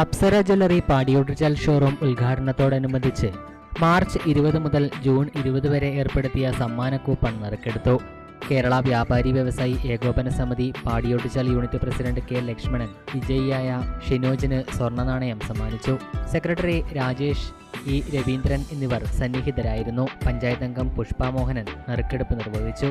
Apsara jewellery Padiyottuchal showroom ഉദ്ഘാടനത്തോടനുബന്ധിച്ച് March ഇരുപത് മുതൽ ജൂൺ ഇരുപത് വരെ ഏർപ്പെടുത്തിയ സമ്മാന കൂപ്പൺ നറുക്കെടുത്തു. കേരള വ്യാപാരി വ്യവസായി ഏകോപന സമിതി Padiyottuchal unit president K Lakshmanan വിജയിയായ ഷിനോജിന് സ്വർണ നാണയം സമ്മാനിച്ചു. സെക്രട്ടറി രാജേഷ് ഇ രവീന്ദ്രൻ എന്നിവർ സന്നിഹിതരായിരുന്നു. പഞ്ചായത്ത് അംഗം പുഷ്പ മോഹനൻ നറുക്കെടുപ്പ് നിർവഹിച്ചു.